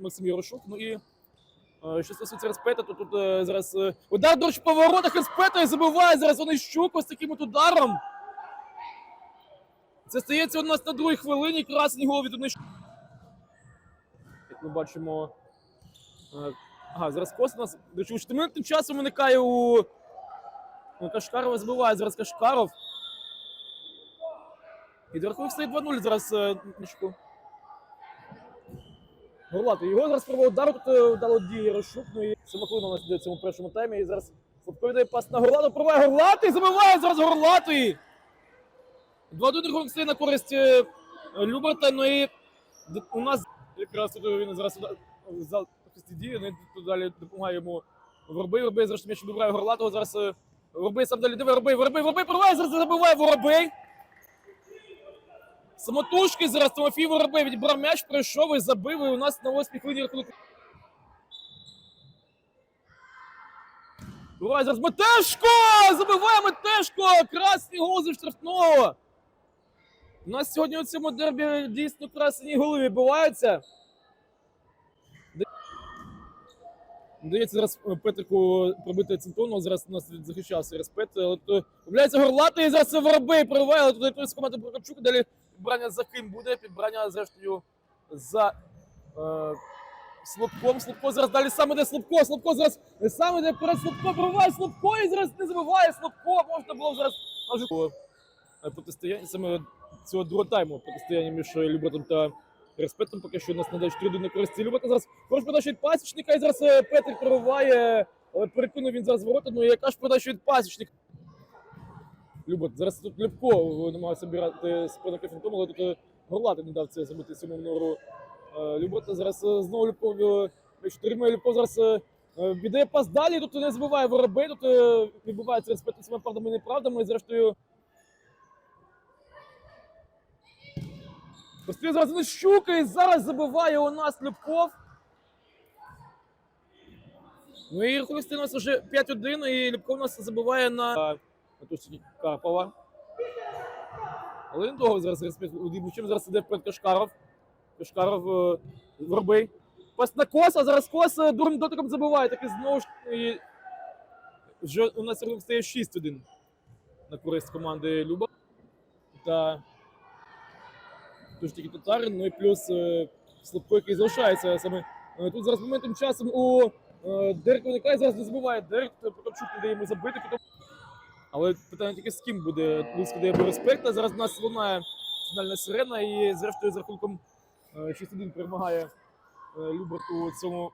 Максим Ярошук. Ну і е, що стосується респета, то тут е, зараз е, удар дощ по воротах респета і забиває зараз Онищук ось таким от ударом. Це стається у нас на другій хвилині. Красний гол від Онищука. Як ми бачимо. е, Ага, зараз Кос у нас до речі, 4 тим часом виникає у ну, Кашкарова збиває зараз Кашкаров. І до рахунок стоїть 2-0 зараз е, Ничку. Горлати. Його зараз проводить удар, тут е, дало дії Ярошук, ну і самохвилина у нас йде цьому першому таймі. І зараз Слабко віддає пас на Горлату, пробиває Горлатий, забиває зараз Горлатий. 2-1 рахунок стає на користь е, Люберта, ну і у нас якраз він зараз зал діє, ну і далі допомагає йому Воробей, Воробей зрештою м'яч добирає Горлатого, зараз Воробей сам далі диви, Воробей, Воробей, Воробей пробиває, зараз забиває Воробей. Самотужки зараз Тимофій Воробей відібрав м'яч, пройшов і забив, і у нас на 8 хвилині рахунок. Буває зараз Метешко! Забиває Метешко! Красний гол зі штрафного! У нас сьогодні у цьому дербі дійсно красні голи відбуваються. Дається зараз е, Петрику пробити центону, зараз у нас захищався респект. Виявляється горлатий, і зараз воробей прориває, але з команди Прокопчук, далі підбрання за ким буде, підбрання зрештою за е, Слабком. Слабко зараз далі саме де Слабко, Слабко зараз саме де перед Слабко прориває Слабко і зараз не забиває Слабко. Можна було зараз е, протистояння саме цього другого тайму протистояння між Любертом та Респектом. Поки що у нас надають 4 на користі Люберта. Зараз хороша подача від пасічника і зараз е, Петрик прориває. Але перекинув він зараз ворота. Ну і яка ж подача від пасічника? Любот, зараз тут Лепко намагався обирати спинок фінтом, але тут е, Горлати не дав це зробити цьому номеру е, Любота. Зараз е, знову Лепко е, м'яч отримує зараз е, е, віддає пас далі, тут не забиває воробей, тут е, відбувається респект своїми правдами і неправдами. І зрештою. Постріл зараз на щука і зараз забиває у нас Любков. Ну і рахунок стає у нас вже 5-1, і Любков нас забиває на Матусі Карпова. Але він довго зараз чим зараз іде перед Кашкаров. Кашкаров е, Воробей. Пас на коса, зараз кос дурним дотиком забиває. Так і знову ж і вже у нас стає 6-1 на користь команди Люба. Та тож тільки Татарин, ну і плюс е, Слабко, який залишається саме. Е, Тут зараз моментом часом у Дерека виникає, зараз не забиває. Дерек Прокопчук не дає йому забити. Потім... Але питання тільки з ким буде близько дає респект. Зараз в нас лунає фінальна сирена і зрештою з рахунком е, 6-1 перемагає е, Люберт у цьому